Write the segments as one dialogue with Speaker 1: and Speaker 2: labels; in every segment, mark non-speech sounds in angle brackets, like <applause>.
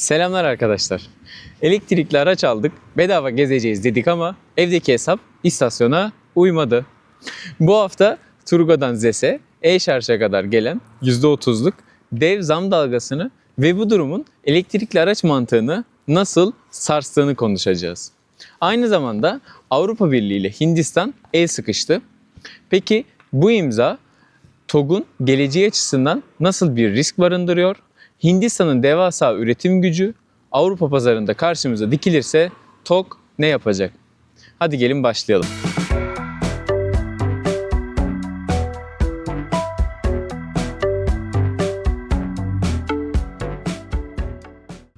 Speaker 1: Selamlar arkadaşlar. Elektrikli araç aldık, bedava gezeceğiz dedik ama evdeki hesap istasyona uymadı. Bu hafta Turgo'dan ZES'e e-şarja kadar gelen %30'luk dev zam dalgasını ve bu durumun elektrikli araç mantığını nasıl sarstığını konuşacağız. Aynı zamanda Avrupa Birliği ile Hindistan el sıkıştı. Peki bu imza TOG'un geleceği açısından nasıl bir risk barındırıyor? Hindistan'ın devasa üretim gücü Avrupa pazarında karşımıza dikilirse TOG ne yapacak? Hadi gelin başlayalım.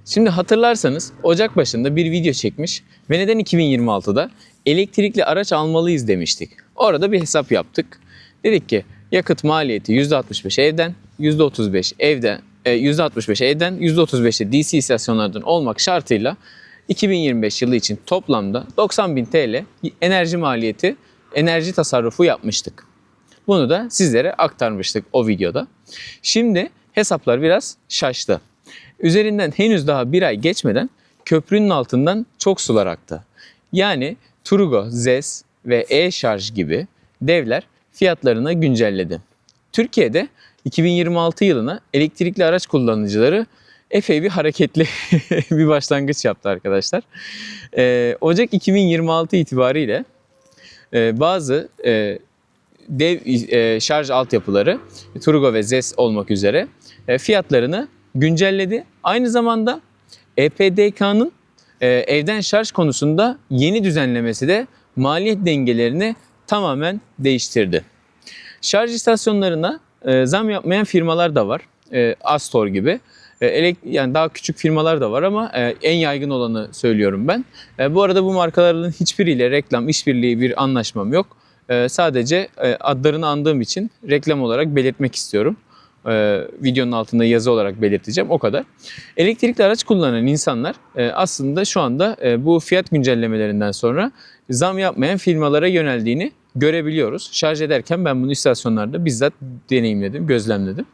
Speaker 1: Şimdi hatırlarsanız Ocak başında bir video çekmiş ve neden 2026'da elektrikli araç almalıyız demiştik. Orada bir hesap yaptık. Dedik ki yakıt maliyeti %65 evden, %35 evden, %65 evden, %35 de DC istasyonlardan olmak şartıyla 2025 yılı için toplamda 90.000 TL enerji maliyeti, enerji tasarrufu yapmıştık. Bunu da sizlere aktarmıştık o videoda. Şimdi hesaplar biraz şaştı. Üzerinden henüz daha bir ay geçmeden köprünün altından çok sular aktı. Yani Turgo, ZES ve e-şarj gibi devler fiyatlarını güncelledi. Türkiye'de 2026 yılına elektrikli araç kullanıcıları epey bir hareketli <laughs> bir başlangıç yaptı arkadaşlar. Ee, Ocak 2026 itibariyle e, bazı e, dev e, şarj altyapıları Turgo ve ZES olmak üzere e, fiyatlarını güncelledi. Aynı zamanda E EPDK'nın e, evden şarj konusunda yeni düzenlemesi de maliyet dengelerini tamamen değiştirdi. Şarj istasyonlarına e, zam yapmayan firmalar da var. E, Astor gibi. E, elek- yani daha küçük firmalar da var ama e, en yaygın olanı söylüyorum ben. E, bu arada bu markaların hiçbiriyle reklam, işbirliği bir anlaşmam yok. E, sadece e, adlarını andığım için reklam olarak belirtmek istiyorum. E, videonun altında yazı olarak belirteceğim o kadar. Elektrikli araç kullanan insanlar e, aslında şu anda e, bu fiyat güncellemelerinden sonra zam yapmayan firmalara yöneldiğini görebiliyoruz. Şarj ederken ben bunu istasyonlarda bizzat deneyimledim, gözlemledim.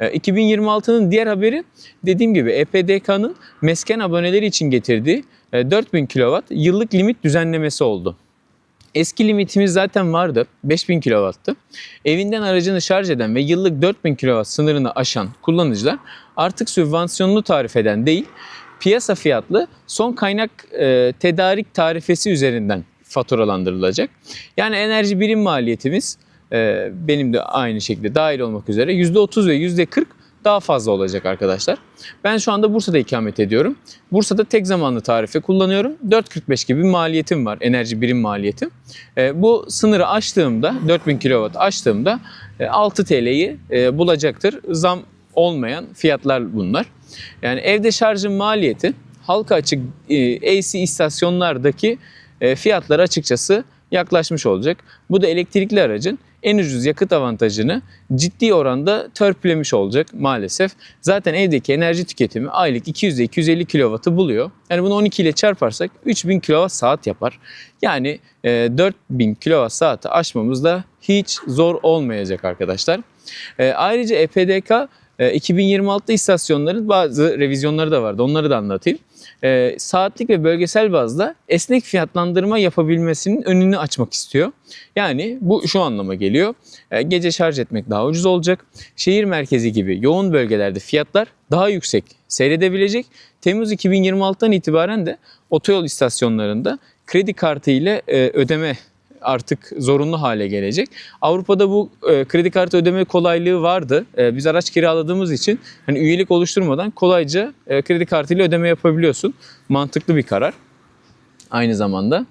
Speaker 1: E, 2026'nın diğer haberi dediğim gibi E EPDK'nın mesken aboneleri için getirdiği e, 4000 kW yıllık limit düzenlemesi oldu. Eski limitimiz zaten vardı. 5000 kW'tı. Evinden aracını şarj eden ve yıllık 4000 kW sınırını aşan kullanıcılar artık sübvansiyonlu tarifeden değil, piyasa fiyatlı son kaynak e, tedarik tarifesi üzerinden faturalandırılacak. Yani enerji birim maliyetimiz e, benim de aynı şekilde dahil olmak üzere %30 ve %40 daha fazla olacak arkadaşlar. Ben şu anda Bursa'da ikamet ediyorum. Bursa'da tek zamanlı tarife kullanıyorum. 4.45 gibi bir maliyetim var. Enerji birim maliyetim. E, bu sınırı aştığımda 4000 kW aştığımda e, 6 TL'yi e, bulacaktır. Zam olmayan fiyatlar bunlar. Yani evde şarjın maliyeti halka açık e, AC istasyonlardaki e, fiyatlara açıkçası yaklaşmış olacak. Bu da elektrikli aracın en ucuz yakıt avantajını ciddi oranda törpülemiş olacak maalesef. Zaten evdeki enerji tüketimi aylık 200 ile 250 kW'ı buluyor. Yani bunu 12 ile çarparsak 3000 kWh saat yapar. Yani e, 4000 kWh saati aşmamız da hiç zor olmayacak arkadaşlar. E, ayrıca EPDK e, 2026'da istasyonların bazı revizyonları da vardı. Onları da anlatayım. E, saatlik ve bölgesel bazda esnek fiyatlandırma yapabilmesinin önünü açmak istiyor. Yani bu şu anlama geliyor. E, gece şarj etmek daha ucuz olacak. Şehir merkezi gibi yoğun bölgelerde fiyatlar daha yüksek seyredebilecek. Temmuz 2026'dan itibaren de otoyol istasyonlarında kredi kartı ile e, ödeme artık zorunlu hale gelecek. Avrupa'da bu e, kredi kartı ödeme kolaylığı vardı. E, biz araç kiraladığımız için hani üyelik oluşturmadan kolayca e, kredi kartıyla ödeme yapabiliyorsun. Mantıklı bir karar aynı zamanda.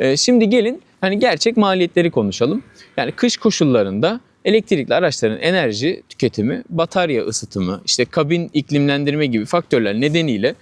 Speaker 1: E, şimdi gelin hani gerçek maliyetleri konuşalım. Yani kış koşullarında elektrikli araçların enerji tüketimi, batarya ısıtımı, işte kabin iklimlendirme gibi faktörler nedeniyle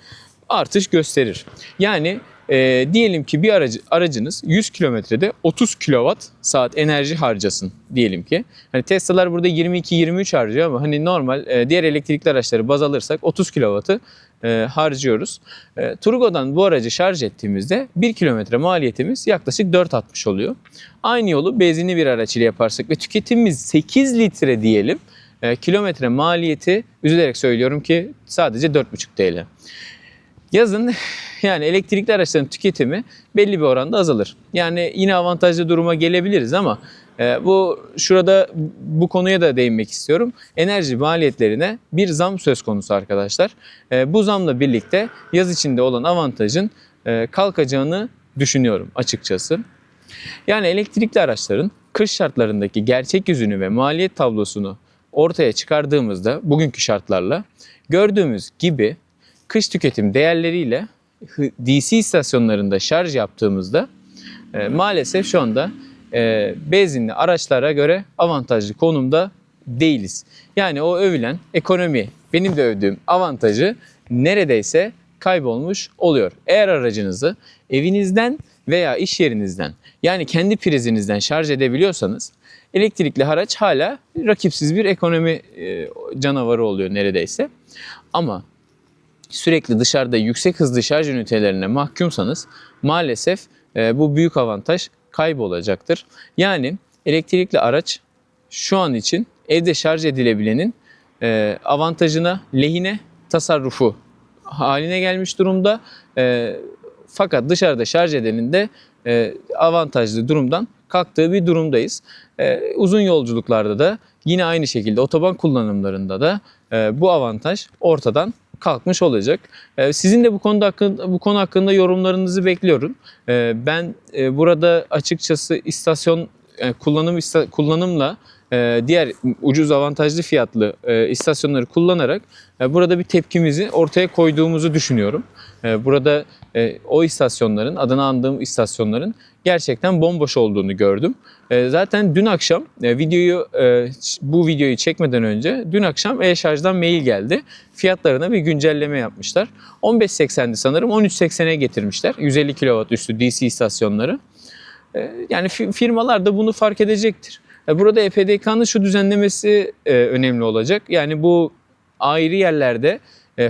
Speaker 1: artış gösterir. Yani e, diyelim ki bir aracı, aracınız 100 kilometrede 30 kilowatt saat enerji harcasın diyelim ki. Hani Tesla'lar burada 22-23 harcıyor ama hani normal e, diğer elektrikli araçları baz alırsak 30 kilowattı e, harcıyoruz. E, Turgo'dan bu aracı şarj ettiğimizde 1 kilometre maliyetimiz yaklaşık 4.60 oluyor. Aynı yolu benzinli bir araç ile yaparsak ve tüketimimiz 8 litre diyelim. E, kilometre maliyeti üzülerek söylüyorum ki sadece 4.5 TL. Yazın <sighs> yani elektrikli araçların tüketimi belli bir oranda azalır. Yani yine avantajlı duruma gelebiliriz ama e, bu şurada bu konuya da değinmek istiyorum. Enerji maliyetlerine bir zam söz konusu arkadaşlar. E, bu zamla birlikte yaz içinde olan avantajın e, kalkacağını düşünüyorum açıkçası. Yani elektrikli araçların kış şartlarındaki gerçek yüzünü ve maliyet tablosunu ortaya çıkardığımızda bugünkü şartlarla gördüğümüz gibi kış tüketim değerleriyle DC istasyonlarında şarj yaptığımızda e, maalesef şu anda e, benzinli araçlara göre avantajlı konumda değiliz. Yani o övülen ekonomi, benim de övdüğüm avantajı neredeyse kaybolmuş oluyor. Eğer aracınızı evinizden veya iş yerinizden yani kendi prizinizden şarj edebiliyorsanız elektrikli araç hala rakipsiz bir ekonomi e, canavarı oluyor neredeyse. Ama sürekli dışarıda yüksek hızlı şarj ünitelerine mahkumsanız maalesef e, bu büyük avantaj kaybolacaktır. Yani elektrikli araç şu an için evde şarj edilebilenin e, avantajına, lehine tasarrufu haline gelmiş durumda. E, fakat dışarıda şarj edenin de avantajlı durumdan kalktığı bir durumdayız. Uzun yolculuklarda da yine aynı şekilde otoban kullanımlarında da bu avantaj ortadan kalkmış olacak. E, sizin de bu konuda bu konu hakkında yorumlarınızı bekliyorum. E, ben e, burada açıkçası istasyon e, kullanım kullanımla e, diğer ucuz avantajlı fiyatlı istasyonları kullanarak burada bir tepkimizi ortaya koyduğumuzu düşünüyorum. Burada e, o istasyonların, adını andığım istasyonların gerçekten bomboş olduğunu gördüm. E, zaten dün akşam e, videoyu e, bu videoyu çekmeden önce dün akşam e-şarjdan mail geldi. Fiyatlarına bir güncelleme yapmışlar. 15.80'di sanırım 13.80'e getirmişler. 150 kW üstü DC istasyonları. E, yani fi- firmalar da bunu fark edecektir. E, Burada EPDK'nın şu düzenlemesi e, önemli olacak. Yani bu ayrı yerlerde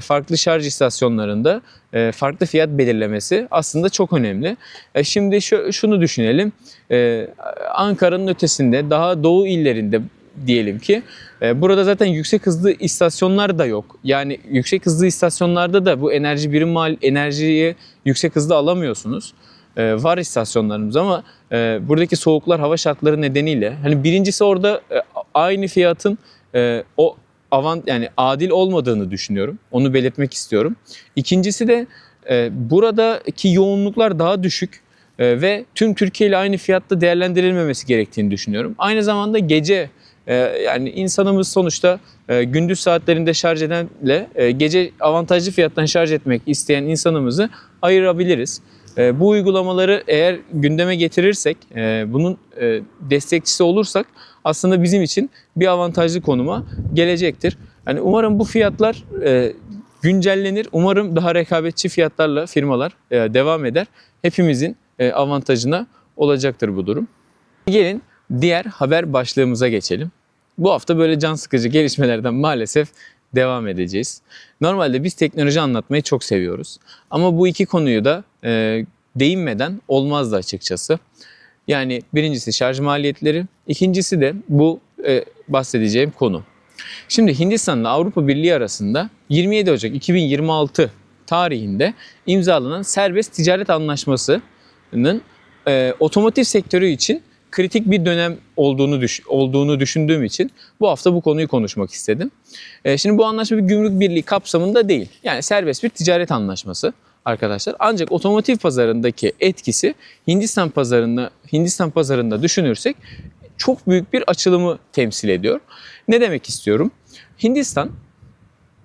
Speaker 1: farklı şarj istasyonlarında e, farklı fiyat belirlemesi aslında çok önemli. E, Şimdi şu, şunu düşünelim. E, Ankara'nın ötesinde daha doğu illerinde diyelim ki e, burada zaten yüksek hızlı istasyonlar da yok. Yani yüksek hızlı istasyonlarda da bu enerji birim mal enerjiyi yüksek hızlı alamıyorsunuz. E, var istasyonlarımız ama e, buradaki soğuklar hava şartları nedeniyle hani birincisi orada e, aynı fiyatın e, o avant yani adil olmadığını düşünüyorum. Onu belirtmek istiyorum. İkincisi de e, buradaki yoğunluklar daha düşük e, ve tüm Türkiye ile aynı fiyatta değerlendirilmemesi gerektiğini düşünüyorum. Aynı zamanda gece e, yani insanımız sonuçta e, gündüz saatlerinde şarj edenle e, gece avantajlı fiyattan şarj etmek isteyen insanımızı ayırabiliriz. E, bu uygulamaları eğer gündeme getirirsek, e, bunun e, destekçisi olursak aslında bizim için bir avantajlı konuma gelecektir. Yani umarım bu fiyatlar e, güncellenir. Umarım daha rekabetçi fiyatlarla firmalar devam eder. Hepimizin avantajına olacaktır bu durum. Gelin diğer haber başlığımıza geçelim. Bu hafta böyle can sıkıcı gelişmelerden maalesef devam edeceğiz. Normalde biz teknoloji anlatmayı çok seviyoruz. Ama bu iki konuyu da e, değinmeden olmazdı açıkçası. Yani birincisi şarj maliyetleri, ikincisi de bu e, bahsedeceğim konu. Şimdi Hindistan'la Avrupa Birliği arasında 27 Ocak 2026 tarihinde imzalanan serbest ticaret anlaşmasının e, otomotiv sektörü için kritik bir dönem olduğunu düş- olduğunu düşündüğüm için bu hafta bu konuyu konuşmak istedim. E, şimdi bu anlaşma bir gümrük birliği kapsamında değil. Yani serbest bir ticaret anlaşması arkadaşlar. Ancak otomotiv pazarındaki etkisi Hindistan pazarında Hindistan pazarında düşünürsek çok büyük bir açılımı temsil ediyor. Ne demek istiyorum? Hindistan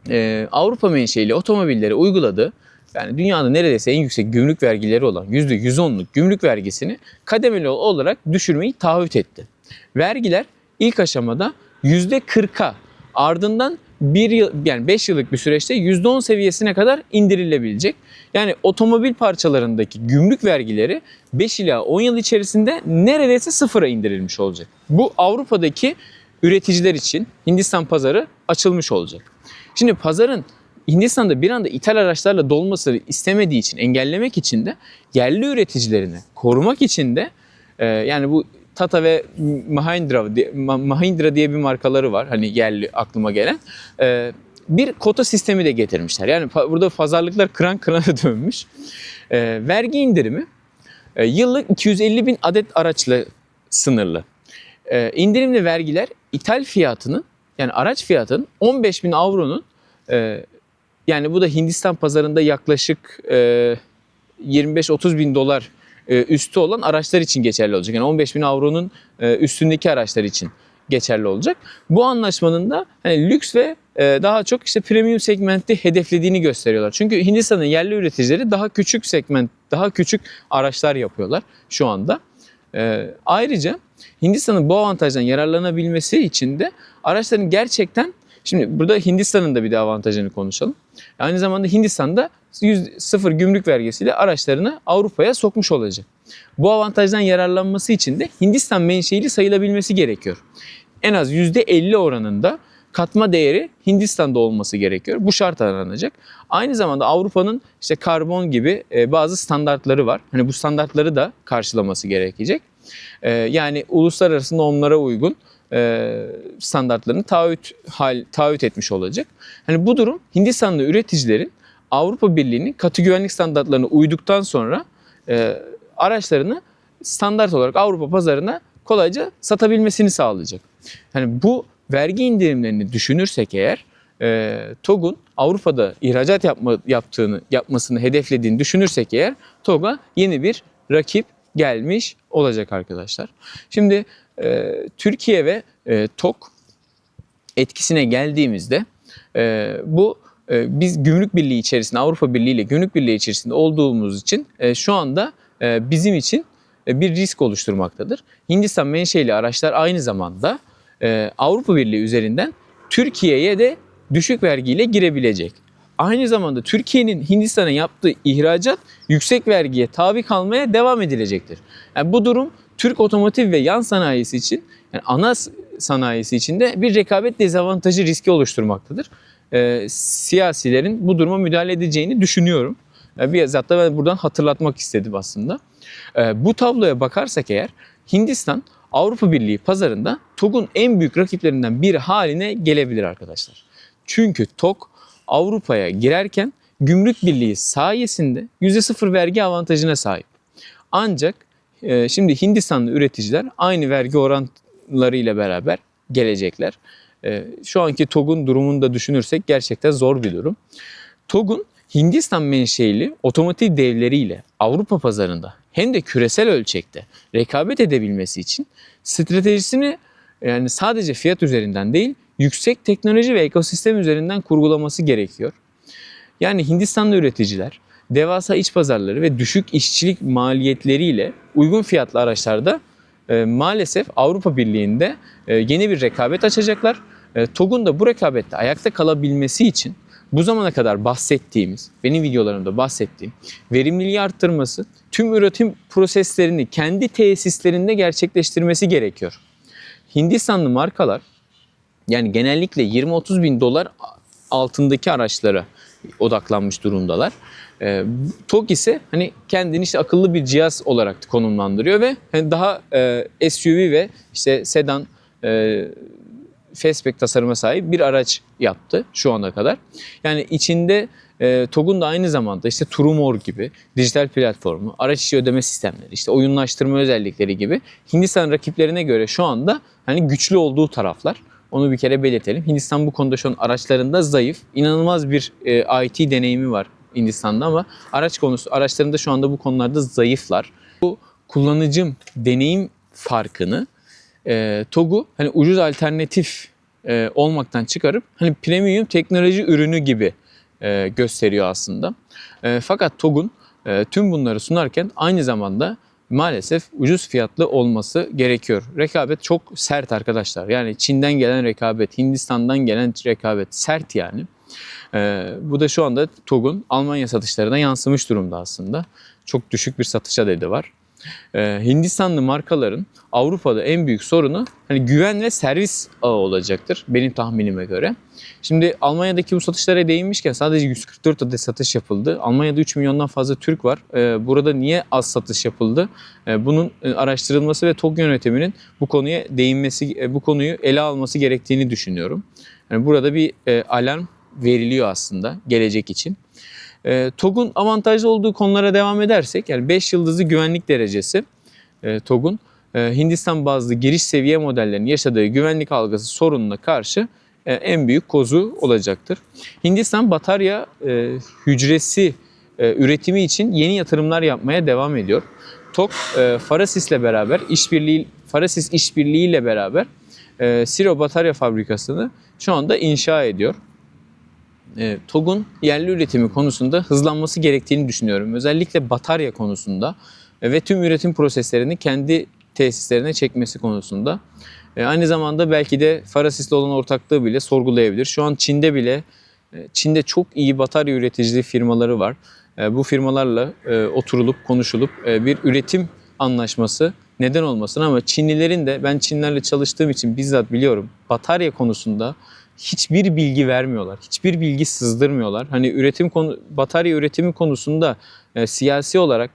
Speaker 1: e, Avrupa menşeili otomobillere uyguladığı yani dünyanın neredeyse en yüksek gümrük vergileri olan %110'luk gümrük vergisini kademeli olarak düşürmeyi taahhüt etti. Vergiler ilk aşamada %40'a ardından bir yıl yani 5 yıllık bir süreçte %10 seviyesine kadar indirilebilecek. Yani otomobil parçalarındaki gümrük vergileri 5 ila 10 yıl içerisinde neredeyse sıfıra indirilmiş olacak. Bu Avrupa'daki üreticiler için Hindistan pazarı açılmış olacak. Şimdi pazarın Hindistan'da bir anda ithal araçlarla dolmasını istemediği için, engellemek için de yerli üreticilerini korumak için de e, yani bu Tata ve Mahindra, Mahindra diye bir markaları var. Hani yerli aklıma gelen. E, bir kota sistemi de getirmişler. Yani burada pazarlıklar kıran kırana <laughs> dönmüş. Ee, vergi indirimi e, yıllık 250 bin adet araçla sınırlı. Ee, indirimli vergiler ithal fiyatının yani araç fiyatının 15 bin avronun e, yani bu da Hindistan pazarında yaklaşık e, 25-30 bin dolar e, üstü olan araçlar için geçerli olacak. Yani 15 bin avronun e, üstündeki araçlar için geçerli olacak. Bu anlaşmanın da hani lüks ve e, daha çok işte premium segmenti hedeflediğini gösteriyorlar. Çünkü Hindistan'ın yerli üreticileri daha küçük segment, daha küçük araçlar yapıyorlar şu anda. E, ayrıca Hindistan'ın bu avantajdan yararlanabilmesi için de araçların gerçekten Şimdi burada Hindistan'ın da bir de avantajını konuşalım. Aynı zamanda Hindistan'da 100, sıfır gümrük vergisiyle araçlarını Avrupa'ya sokmuş olacak. Bu avantajdan yararlanması için de Hindistan menşeili sayılabilmesi gerekiyor. En az %50 oranında katma değeri Hindistan'da olması gerekiyor. Bu şart aranacak. Aynı zamanda Avrupa'nın işte karbon gibi e, bazı standartları var. Hani bu standartları da karşılaması gerekecek. E, yani uluslararası normlara uygun standartlarını taahhüt hal taahhüt etmiş olacak. Hani bu durum Hindistanlı üreticilerin Avrupa Birliği'nin katı güvenlik standartlarına uyduktan sonra e, araçlarını standart olarak Avrupa pazarına kolayca satabilmesini sağlayacak. Hani bu vergi indirimlerini düşünürsek eğer e, TOG'un Avrupa'da ihracat yapma, yaptığını yapmasını hedeflediğini düşünürsek eğer TOG'a yeni bir rakip gelmiş olacak arkadaşlar. Şimdi e, Türkiye ve e, TOG etkisine geldiğimizde e, bu e, biz gümrük birliği içerisinde Avrupa Birliği ile gümrük birliği içerisinde olduğumuz için e, şu anda e, bizim için e, bir risk oluşturmaktadır. Hindistan menşeli araçlar aynı zamanda e, Avrupa Birliği üzerinden Türkiye'ye de düşük vergiyle girebilecek. Aynı zamanda Türkiye'nin Hindistan'a yaptığı ihracat yüksek vergiye tabi kalmaya devam edilecektir. Yani bu durum Türk otomotiv ve yan sanayisi için yani ana sanayisi için de bir rekabet dezavantajı riski oluşturmaktadır. Ee, siyasilerin bu duruma müdahale edeceğini düşünüyorum. Ee, bir hatta ben buradan hatırlatmak istedim aslında. Ee, bu tabloya bakarsak eğer Hindistan Avrupa Birliği pazarında TOG'un en büyük rakiplerinden biri haline gelebilir arkadaşlar. Çünkü TOG Avrupa'ya girerken gümrük birliği sayesinde %0 vergi avantajına sahip. Ancak e, şimdi Hindistanlı üreticiler aynı vergi oranlarıyla beraber gelecekler. E, şu anki TOG'un durumunu da düşünürsek gerçekten zor bir durum. TOG'un Hindistan menşeili otomotiv devleriyle Avrupa pazarında hem de küresel ölçekte rekabet edebilmesi için stratejisini yani sadece fiyat üzerinden değil yüksek teknoloji ve ekosistem üzerinden kurgulaması gerekiyor. Yani Hindistanlı üreticiler devasa iç pazarları ve düşük işçilik maliyetleriyle uygun fiyatlı araçlarda e, maalesef Avrupa Birliği'nde e, yeni bir rekabet açacaklar. E, TOG'un da bu rekabette ayakta kalabilmesi için bu zamana kadar bahsettiğimiz, benim videolarımda bahsettiğim verimliliği arttırması, tüm üretim proseslerini kendi tesislerinde gerçekleştirmesi gerekiyor. Hindistanlı markalar yani genellikle 20-30 bin dolar altındaki araçlara odaklanmış durumdalar. E, TOG ise hani kendini işte akıllı bir cihaz olarak konumlandırıyor ve hani daha e, SUV ve işte sedan e, fastback tasarıma sahip bir araç yaptı şu ana kadar. Yani içinde e, TOG'un da aynı zamanda işte Trumor gibi dijital platformu, araç içi ödeme sistemleri, işte oyunlaştırma özellikleri gibi Hindistan rakiplerine göre şu anda hani güçlü olduğu taraflar. Onu bir kere belirtelim. Hindistan bu konuda şu an araçlarında zayıf. İnanılmaz bir e, IT deneyimi var Hindistan'da ama araç konusu araçlarında şu anda bu konularda zayıflar. Bu kullanıcım deneyim farkını e, TOG'u hani ucuz alternatif e, olmaktan çıkarıp hani premium teknoloji ürünü gibi e, gösteriyor aslında. E, fakat TOG'un e, tüm bunları sunarken aynı zamanda maalesef ucuz fiyatlı olması gerekiyor. Rekabet çok sert arkadaşlar. Yani Çin'den gelen rekabet, Hindistan'dan gelen rekabet sert yani. Ee, bu da şu anda TOG'un Almanya satışlarına yansımış durumda aslında. Çok düşük bir satış adedi var. Ee, Hindistanlı markaların Avrupa'da en büyük sorunu hani güven ve servis ağı olacaktır benim tahminime göre. Şimdi Almanya'daki bu satışlara değinmişken sadece 144 adet satış yapıldı. Almanya'da 3 milyondan fazla Türk var. Ee, burada niye az satış yapıldı? Ee, bunun e, araştırılması ve TOG yönetiminin bu konuya değinmesi, e, bu konuyu ele alması gerektiğini düşünüyorum. Yani burada bir e, alarm veriliyor aslında gelecek için. E, TOG'un avantajlı olduğu konulara devam edersek yani 5 yıldızlı güvenlik derecesi e, TOG'un e, Hindistan bazlı giriş seviye modellerinin yaşadığı güvenlik algısı sorununa karşı e, en büyük kozu olacaktır. Hindistan batarya e, hücresi e, üretimi için yeni yatırımlar yapmaya devam ediyor. TOG e, Farasis'le beraber işbirliği Farasis işbirliğiyle beraber e, Siro batarya fabrikasını şu anda inşa ediyor. E, TOG'un yerli üretimi konusunda hızlanması gerektiğini düşünüyorum. Özellikle batarya konusunda e, ve tüm üretim proseslerini kendi tesislerine çekmesi konusunda. E, aynı zamanda belki de Farasis'le olan ortaklığı bile sorgulayabilir. Şu an Çin'de bile e, Çin'de çok iyi batarya üreticiliği firmaları var. E, bu firmalarla oturulup konuşulup bir üretim anlaşması neden olmasın ama Çinlilerin de ben Çinlerle çalıştığım için bizzat biliyorum batarya konusunda hiçbir bilgi vermiyorlar. Hiçbir bilgi sızdırmıyorlar. Hani üretim konu batarya üretimi konusunda e, siyasi olarak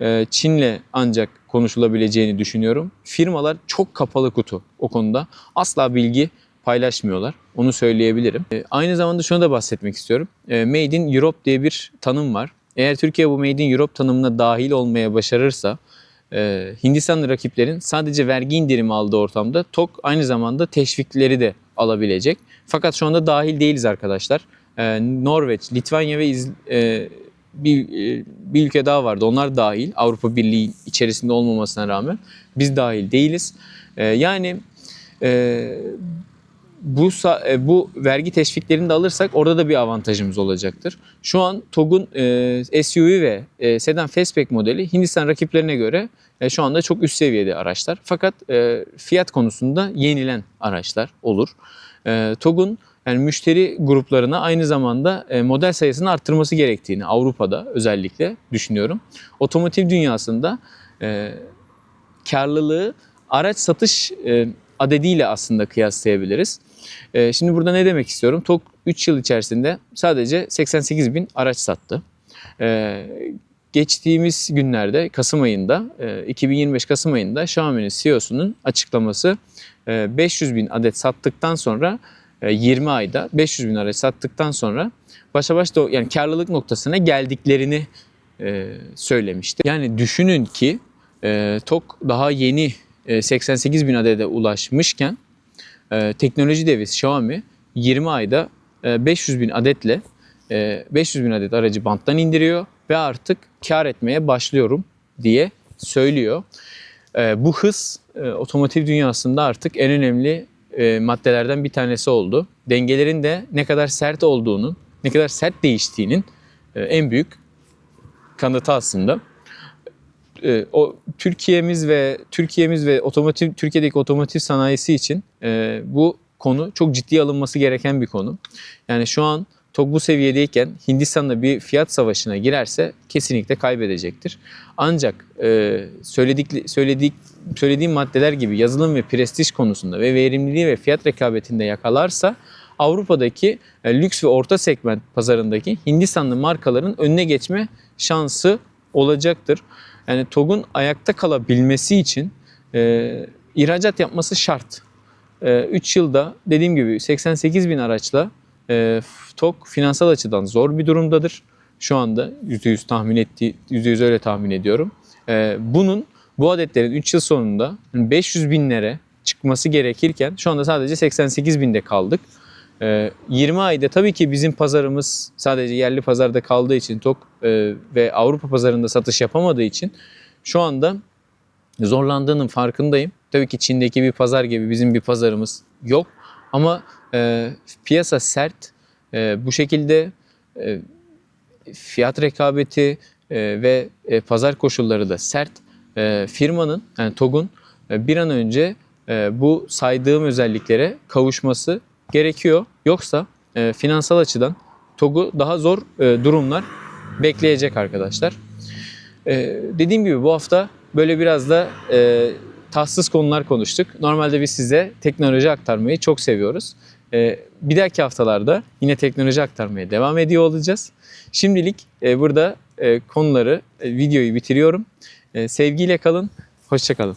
Speaker 1: e, Çin'le ancak konuşulabileceğini düşünüyorum. Firmalar çok kapalı kutu o konuda. Asla bilgi paylaşmıyorlar. Onu söyleyebilirim. E, aynı zamanda şunu da bahsetmek istiyorum. E, Made in Europe diye bir tanım var. Eğer Türkiye bu Made in Europe tanımına dahil olmaya başarırsa e, Hindistanlı rakiplerin sadece vergi indirimi aldığı ortamda TOK aynı zamanda teşvikleri de alabilecek. Fakat şu anda dahil değiliz arkadaşlar. E, Norveç, Litvanya ve İz- e, bir, e, bir ülke daha vardı. Onlar dahil. Avrupa Birliği içerisinde olmamasına rağmen biz dahil değiliz. E, yani e, bu e, bu vergi teşviklerini de alırsak orada da bir avantajımız olacaktır. Şu an TOG'un e, SUV ve e, sedan fastback modeli Hindistan rakiplerine göre e, şu anda çok üst seviyede araçlar. Fakat e, fiyat konusunda yenilen araçlar olur. E, TOG'un yani müşteri gruplarına aynı zamanda e, model sayısını arttırması gerektiğini Avrupa'da özellikle düşünüyorum. Otomotiv dünyasında e, karlılığı araç satış e, adediyle aslında kıyaslayabiliriz. E, şimdi burada ne demek istiyorum? TOG 3 yıl içerisinde sadece 88 bin araç sattı. E, geçtiğimiz günlerde Kasım ayında, e, 2025 Kasım ayında Xiaomi'nin CEO'sunun açıklaması e, 500 bin adet sattıktan sonra e, 20 ayda 500 bin adet sattıktan sonra başa baş da yani karlılık noktasına geldiklerini e, söylemişti. Yani düşünün ki e, TOK daha yeni e, 88 bin adede ulaşmışken e, teknoloji devi Xiaomi 20 ayda e, 500 bin adetle e, 500 bin adet aracı banttan indiriyor ve artık kar etmeye başlıyorum diye söylüyor. E, bu hız e, otomotiv dünyasında artık en önemli e, maddelerden bir tanesi oldu. Dengelerin de ne kadar sert olduğunun, ne kadar sert değiştiğinin e, en büyük kanıtı aslında. E, o Türkiye'miz ve Türkiye'miz ve otomotiv Türkiye'deki otomotiv sanayisi için e, bu konu çok ciddiye alınması gereken bir konu. Yani şu an TOG bu seviyedeyken Hindistan'da bir fiyat savaşına girerse kesinlikle kaybedecektir. Ancak e, söyledik, söyledik, söylediğim maddeler gibi yazılım ve prestij konusunda ve verimliliği ve fiyat rekabetinde yakalarsa Avrupa'daki e, lüks ve orta segment pazarındaki Hindistanlı markaların önüne geçme şansı olacaktır. Yani TOG'un ayakta kalabilmesi için e, ihracat yapması şart. 3 yılda dediğim gibi 88 bin araçla e, TOG finansal açıdan zor bir durumdadır. Şu anda %100 tahmin ettiği, %100 öyle tahmin ediyorum. E, bunun bu adetlerin 3 yıl sonunda 500 binlere çıkması gerekirken şu anda sadece 88 binde kaldık. E, 20 ayda tabii ki bizim pazarımız sadece yerli pazarda kaldığı için TOG e, ve Avrupa pazarında satış yapamadığı için şu anda zorlandığının farkındayım. Tabii ki Çin'deki bir pazar gibi bizim bir pazarımız yok. Ama e, piyasa sert. E, bu şekilde fiyat rekabeti ve pazar koşulları da sert. Firmanın yani TOG'un bir an önce bu saydığım özelliklere kavuşması gerekiyor. Yoksa e, finansal açıdan TOG'u daha zor e, durumlar bekleyecek arkadaşlar. Ee, dediğim gibi bu hafta böyle biraz da e, tatsız konular konuştuk. Normalde biz size teknoloji aktarmayı çok seviyoruz. Ee, bir dahaki haftalarda yine teknoloji aktarmaya devam ediyor olacağız. Şimdilik e, burada e, konuları, e, videoyu bitiriyorum. E, sevgiyle kalın, hoşçakalın.